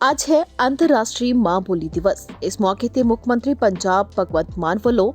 ਅੱਜ ਹੈ ਅੰਤਰਰਾਸ਼ਟਰੀ ਮਾਂ ਬੋਲੀ ਦਿਵਸ। ਇਸ ਮੌਕੇ ਤੇ ਮੁੱਖ ਮੰਤਰੀ ਪੰਜਾਬ ਭਗਵੰਤ ਮਾਨ ਵੱਲੋਂ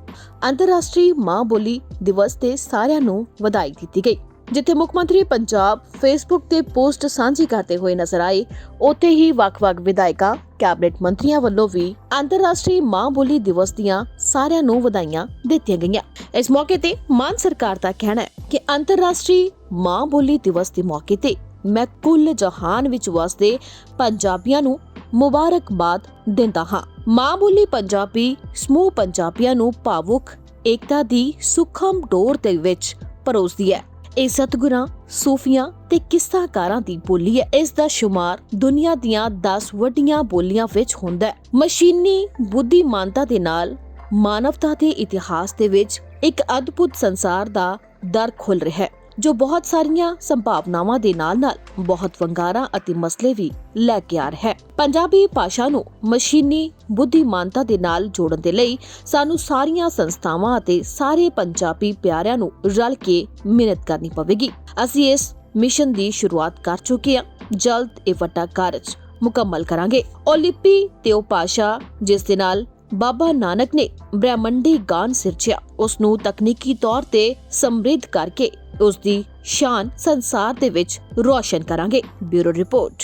ਅੰਤਰਰਾਸ਼ਟਰੀ ਮਾਂ ਬੋਲੀ ਦਿਵਸ ਤੇ ਸਾਰਿਆਂ ਨੂੰ ਵਧਾਈ ਦਿੱਤੀ ਗਈ। ਜਿੱਥੇ ਮੁੱਖ ਮੰਤਰੀ ਪੰਜਾਬ ਫੇਸਬੁੱਕ ਤੇ ਪੋਸਟ ਸਾਂਝੀ ਕਰਦੇ ਹੋਏ ਨਜ਼ਰ ਆਏ, ਉੱਥੇ ਹੀ ਵੱਖ-ਵੱਖ ਵਿਧਾਇਕਾਂ, ਕੈਬਨਿਟ ਮੰਤਰੀਆਂ ਵੱਲੋਂ ਵੀ ਅੰਤਰਰਾਸ਼ਟਰੀ ਮਾਂ ਬੋਲੀ ਦਿਵਸ ਦੀਆਂ ਸਾਰਿਆਂ ਨੂੰ ਵਧਾਈਆਂ ਦਿੱਤੀਆਂ ਗਈਆਂ। ਇਸ ਮੌਕੇ ਤੇ ਮਾਨ ਸਰਕਾਰ ਦਾ ਕਹਿਣਾ ਹੈ ਕਿ ਅੰਤਰਰਾਸ਼ਟਰੀ ਮਾਂ ਬੋਲੀ ਦਿਵਸ ਦੇ ਮੌਕੇ ਤੇ ਮੈਂ ਕੁੱਲ ਜਹਾਨ ਵਿੱਚ ਵਸਦੇ ਪੰਜਾਬੀਆਂ ਨੂੰ ਮੁਬਾਰਕਬਾਦ ਦਿੰਦਾ ਹਾਂ। ਮਾਂ ਬੋਲੀ ਪੰਜਾਬੀ, ਸਮੂਹ ਪੰਜਾਬੀਆਂ ਨੂੰ ਭਾਵੁਕ, ਏਕਤਾ ਦੀ ਸੁਖਮ ਡੋਰ ਦੇ ਵਿੱਚ ਪਰੋਸਦੀ ਹੈ। ਇਹ ਸਤਿਗੁਰਾਂ, ਸੂਫੀਆਂ ਤੇ ਕਿੱਸਾਕਾਰਾਂ ਦੀ ਬੋਲੀ ਹੈ। ਇਸ ਦਾ ਸ਼ੁਮਾਰ ਦੁਨੀਆ ਦੀਆਂ 10 ਵੱਡੀਆਂ ਬੋਲੀਆਂ ਵਿੱਚ ਹੁੰਦਾ ਹੈ। ਮਸ਼ੀਨੀ ਬੁੱਧੀਮਾਨਤਾ ਦੇ ਨਾਲ ਮਾਨਵਤਾ ਦੇ ਇਤਿਹਾਸ ਦੇ ਵਿੱਚ ਇੱਕ ਅਦਭੁਤ ਸੰਸਾਰ ਦਾ ਦਰ ਖੁੱਲ ਰਿਹਾ ਹੈ। ਜੋ ਬਹੁਤ ਸਾਰੀਆਂ ਸੰਭਾਵਨਾਵਾਂ ਦੇ ਨਾਲ-ਨਾਲ ਬਹੁਤ ਵੰਗਾਰਾਂ ਅਤੇ ਮਸਲੇ ਵੀ ਲੈ ਕੇ ਆ ਰਿਹਾ ਹੈ। ਪੰਜਾਬੀ ਭਾਸ਼ਾ ਨੂੰ ਮਸ਼ੀਨੀ ਬੁੱਧੀਮਾਨਤਾ ਦੇ ਨਾਲ ਜੋੜਨ ਦੇ ਲਈ ਸਾਨੂੰ ਸਾਰੀਆਂ ਸੰਸਥਾਵਾਂ ਅਤੇ ਸਾਰੇ ਪੰਜਾਬੀ ਪਿਆਰਿਆਂ ਨੂੰ ਰਲ ਕੇ ਮਿਹਨਤ ਕਰਨੀ ਪਵੇਗੀ। ਅਸੀਂ ਇਸ ਮਿਸ਼ਨ ਦੀ ਸ਼ੁਰੂਆਤ ਕਰ ਚੁੱਕੇ ਹਾਂ। ਜਲਦ ਇਹ ਵੱਡਾ ਕਾਰਜ ਮੁਕੰਮਲ ਕਰਾਂਗੇ। ਓਲਿਪੀ ਤੇ ਉਹ ਭਾਸ਼ਾ ਜਿਸ ਦੇ ਨਾਲ ਬਾਬਾ ਨਾਨਕ ਨੇ ਬ੍ਰਹਮੰਡੀ ਗਾਨ ਸਿਰਜਿਆ, ਉਸ ਨੂੰ ਤਕਨੀਕੀ ਤੌਰ ਤੇ ਸਮਰਿੱਧ ਕਰਕੇ ਉਸ ਦੀ ਸ਼ਾਨ ਸੰਸਾਰ ਦੇ ਵਿੱਚ ਰੋਸ਼ਨ ਕਰਾਂਗੇ। Bureau report.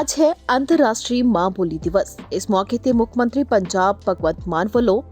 ਅੱਜ ਹੈ ਅੰਤਰਰਾਸ਼ਟਰੀ ਮਾਂ ਬੋਲੀ ਦਿਵਸ। ਇਸ ਮੌਕੇ ਤੇ ਮੁੱਖ ਮੰਤਰੀ ਪੰਜਾਬ ਭਗਵੰਤ ਮਾਨ ਵੱਲੋਂ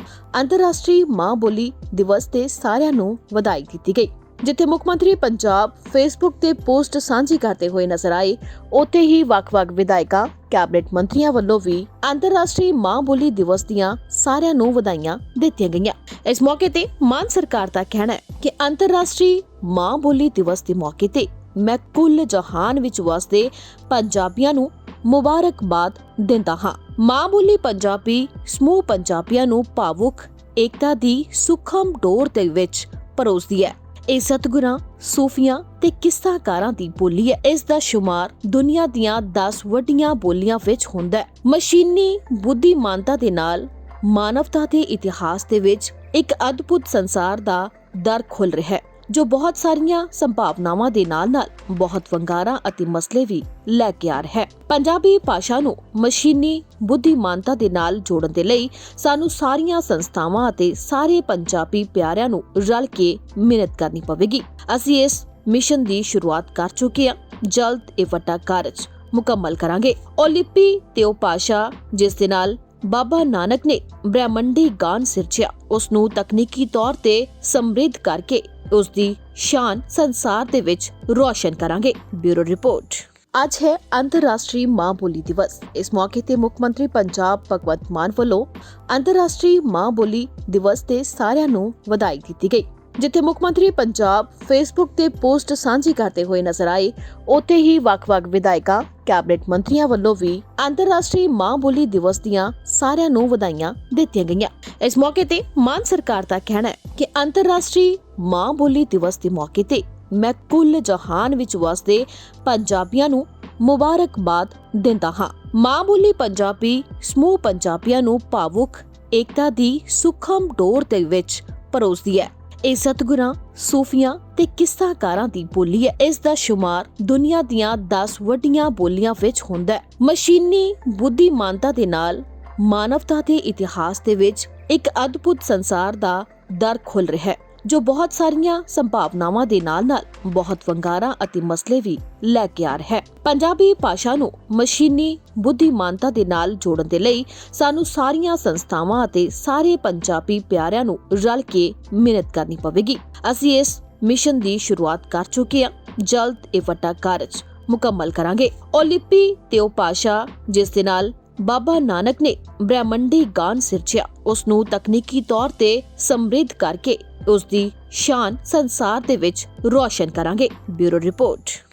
ਅੰਤਰਰਾਸ਼ਟਰੀ ਮਾਂ ਬੋਲੀ ਦਿਵਸ ਤੇ ਸਾਰਿਆਂ ਨੂੰ ਵਧਾਈ ਦਿੱਤੀ ਗਈ। ਜਿੱਥੇ ਮੁੱਖ ਮੰਤਰੀ ਪੰਜਾਬ ਫੇਸਬੁੱਕ ਤੇ ਪੋਸਟ ਸਾਂਝੀ ਕਰਦੇ ਹੋਏ ਨਜ਼ਰ ਆਏ, ਉੱਥੇ ਹੀ ਵੱਖ-ਵੱਖ ਵਿਧਾਇਕਾਂ ਕੈਬਨਿਟ ਮੰਤਰੀਆਂ ਵੱਲੋਂ ਵੀ ਅੰਤਰਰਾਸ਼ਟਰੀ ਮਾਂ ਬੋਲੀ ਦਿਵਸ ਦੀਆਂ ਸਾਰਿਆਂ ਨੂੰ ਵਧਾਈਆਂ ਦਿੱਤੀਆਂ ਗਈਆਂ। ਇਸ ਮੌਕੇ ਤੇ ਮਾਨ ਸਰਕਾਰ ਦਾ ਕਹਿਣਾ ਹੈ ਕਿ ਅੰਤਰਰਾਸ਼ਟਰੀ ਮਾਂ ਬੋਲੀ ਦਿਵਸ ਦੇ ਮੌਕੇ ਤੇ ਮੈਂ ਕੁੱਲ ਜਹਾਨ ਵਿੱਚ ਵਸਦੇ ਪੰਜਾਬੀਆਂ ਨੂੰ ਮੁਬਾਰਕਬਾਦ ਦਿੰਦਾ ਹਾਂ। ਮਾਂ ਬੋਲੀ ਪੰਜਾਬੀ, ਸਮੂਹ ਪੰਜਾਬੀਆਂ ਨੂੰ ਭਾਵੁਕ, ਏਕਤਾ ਦੀ ਸੁਖਮ ਡੋਰ ਦੇ ਵਿੱਚ ਪਰੋਸਦੀ ਹੈ। ਇਹ ਸਤਿਗੁਰਾਂ, ਸੂਫੀਆਂ ਤੇ ਕਿੱਸਾਕਾਰਾਂ ਦੀ ਬੋਲੀ ਹੈ। ਇਸ ਦਾ ਸ਼ੁਮਾਰ ਦੁਨੀਆ ਦੀਆਂ 10 ਵੱਡੀਆਂ ਬੋਲੀਆਂ ਵਿੱਚ ਹੁੰਦਾ ਹੈ। ਮਸ਼ੀਨੀ ਬੁੱਧੀਮਾਨਤਾ ਦੇ ਨਾਲ, ਮਾਨਵਤਾ ਦੇ ਇਤਿਹਾਸ ਦੇ ਵਿੱਚ ਇੱਕ ਅਦਭੁਤ ਸੰਸਾਰ ਦਾ ਦਰ ਖੁੱਲ ਰਿਹਾ ਹੈ। ਜੋ ਬਹੁਤ ਸਾਰੀਆਂ ਸੰਭਾਵਨਾਵਾਂ ਦੇ ਨਾਲ-ਨਾਲ ਬਹੁਤ ਵੰਗਾਰਾਂ ਅਤੇ ਮਸਲੇ ਵੀ ਲੈ ਕੇ ਆ ਰਿਹਾ ਹੈ। ਪੰਜਾਬੀ ਭਾਸ਼ਾ ਨੂੰ ਮਸ਼ੀਨੀ ਬੁੱਧੀਮਾਨਤਾ ਦੇ ਨਾਲ ਜੋੜਨ ਦੇ ਲਈ ਸਾਨੂੰ ਸਾਰੀਆਂ ਸੰਸਥਾਵਾਂ ਅਤੇ ਸਾਰੇ ਪੰਜਾਬੀ ਪਿਆਰਿਆਂ ਨੂੰ ਰਲ ਕੇ ਮਿਹਨਤ ਕਰਨੀ ਪਵੇਗੀ। ਅਸੀਂ ਇਸ ਮਿਸ਼ਨ ਦੀ ਸ਼ੁਰੂਆਤ ਕਰ ਚੁੱਕੇ ਹਾਂ। ਜਲਦ ਇਹ ਵੱਡਾ ਕਾਰਜ ਮੁਕੰਮਲ ਕਰਾਂਗੇ। ਓਲਿਪੀ ਤੇ ਉਹ ਭਾਸ਼ਾ ਜਿਸ ਦੇ ਨਾਲ ਬਾਬਾ ਨਾਨਕ ਨੇ ਬ੍ਰਹਮੰਡੀ ਗਾਨ ਸਿਰਜਿਆ, ਉਸ ਨੂੰ ਤਕਨੀਕੀ ਤੌਰ ਤੇ ਸਮਰਿੱਧ ਕਰਕੇ ਉਸ ਦੀ ਸ਼ਾਨ ਸੰਸਾਰ ਦੇ ਵਿੱਚ ਰੋਸ਼ਨ ਕਰਾਂਗੇ। Bureau report. ਅੱਜ ਹੈ ਅੰਤਰਰਾਸ਼ਟਰੀ ਮਾਂ ਬੋਲੀ ਦਿਵਸ। ਇਸ ਮੌਕੇ ਤੇ ਮੁੱਖ ਮੰਤਰੀ ਪੰਜਾਬ ਭਗਵੰਤ ਮਾਨ ਵੱਲੋਂ ਅੰਤਰਰਾਸ਼ਟਰੀ ਮਾਂ ਬੋਲੀ ਦਿਵਸ ਤੇ ਸਾਰਿਆਂ ਨੂੰ ਵਧਾਈ ਦਿੱਤੀ ਗਈ। ਜਿੱਥੇ ਮੁੱਖ ਮੰਤਰੀ ਪੰਜਾਬ ਫੇਸਬੁੱਕ ਤੇ ਪੋਸਟ ਸਾਂਝੀ ਕਰਦੇ ਹੋਏ ਨਜ਼ਰ ਆਏ, ਉੱਥੇ ਹੀ ਵੱਖ-ਵੱਖ ਵਿਧਾਇਕਾਂ, ਕੈਬਨਿਟ ਮੰਤਰੀਆਂ ਵੱਲੋਂ ਵੀ ਅੰਤਰਰਾਸ਼ਟਰੀ ਮਾਂ ਬੋਲੀ ਦਿਵਸ ਦੀਆਂ ਸਾਰਿਆਂ ਨੂੰ ਵਧਾਈਆਂ ਦਿੱਤੀਆਂ ਗਈਆਂ। ਇਸ ਮੌਕੇ ਤੇ ਮਾਨ ਸਰਕਾਰ ਦਾ ਕਹਿਣਾ ਹੈ ਕਿ ਅੰਤਰਰਾਸ਼ਟਰੀ ਮਾਂ ਬੋਲੀ ਦਿਵਸ ਦੇ ਮੌਕੇ ਤੇ ਮੈਂ ਕੁੱਲ ਜਹਾਨ ਵਿੱਚ ਵਸਦੇ ਪੰਜਾਬੀਆਂ ਨੂੰ ਮੁਬਾਰਕਬਾਦ ਦਿੰਦਾ ਹਾਂ। ਮਾਂ ਬੋਲੀ ਪੰਜਾਬੀ, ਸਮੂਹ ਪੰਜਾਬੀਆਂ ਨੂੰ ਭਾਵੁਕ, ਏਕਤਾ ਦੀ ਸੁਖਮ ਡੋਰ ਦੇ ਵਿੱਚ ਪਰੋਸਦੀ ਹੈ। ਇਹ ਸਤਿਗੁਰਾਂ, ਸੂਫੀਆਂ ਤੇ ਕਿੱਸਾਕਾਰਾਂ ਦੀ ਬੋਲੀ ਹੈ। ਇਸ ਦਾ ਸ਼ੁਮਾਰ ਦੁਨੀਆ ਦੀਆਂ 10 ਵੱਡੀਆਂ ਬੋਲੀਆਂ ਵਿੱਚ ਹੁੰਦਾ ਹੈ। ਮਸ਼ੀਨੀ ਬੁੱਧੀਮਾਨਤਾ ਦੇ ਨਾਲ ਮਾਨਵਤਾ ਦੇ ਇਤਿਹਾਸ ਦੇ ਵਿੱਚ ਇੱਕ ਅਦਭੁਤ ਸੰਸਾਰ ਦਾ ਦਰ ਖੁੱਲ ਰਿਹਾ ਹੈ। ਜੋ ਬਹੁਤ ਸਾਰੀਆਂ ਸੰਭਾਵਨਾਵਾਂ ਦੇ ਨਾਲ-ਨਾਲ ਬਹੁਤ ਵੰਗਾਰਾਂ ਅਤੇ ਮਸਲੇ ਵੀ ਲੈ ਕੇ ਆ ਰਿਹਾ ਹੈ। ਪੰਜਾਬੀ ਭਾਸ਼ਾ ਨੂੰ ਮਸ਼ੀਨੀ ਬੁੱਧੀਮਾਨਤਾ ਦੇ ਨਾਲ ਜੋੜਨ ਦੇ ਲਈ ਸਾਨੂੰ ਸਾਰੀਆਂ ਸੰਸਥਾਵਾਂ ਅਤੇ ਸਾਰੇ ਪੰਜਾਬੀ ਪਿਆਰਿਆਂ ਨੂੰ ਰਲ ਕੇ ਮਿਹਨਤ ਕਰਨੀ ਪਵੇਗੀ। ਅਸੀਂ ਇਸ ਮਿਸ਼ਨ ਦੀ ਸ਼ੁਰੂਆਤ ਕਰ ਚੁੱਕੇ ਹਾਂ। ਜਲਦ ਇਹ ਵੱਡਾ ਕਾਰਜ ਮੁਕੰਮਲ ਕਰਾਂਗੇ। ਓਲਿਪੀ ਤੇ ਉਹ ਭਾਸ਼ਾ ਜਿਸ ਦੇ ਨਾਲ ਬਾਬਾ ਨਾਨਕ ਨੇ ਬ੍ਰਹਮੰਡੀ ਗਾਨ ਸਿਰਜਿਆ, ਉਸ ਨੂੰ ਤਕਨੀਕੀ ਤੌਰ ਤੇ ਸਮਰਿੱਧ ਕਰਕੇ ਉਸ ਦੀ ਸ਼ਾਨ ਸੰਸਾਰ ਦੇ ਵਿੱਚ ਰੋਸ਼ਨ ਕਰਾਂਗੇ। Bureau report.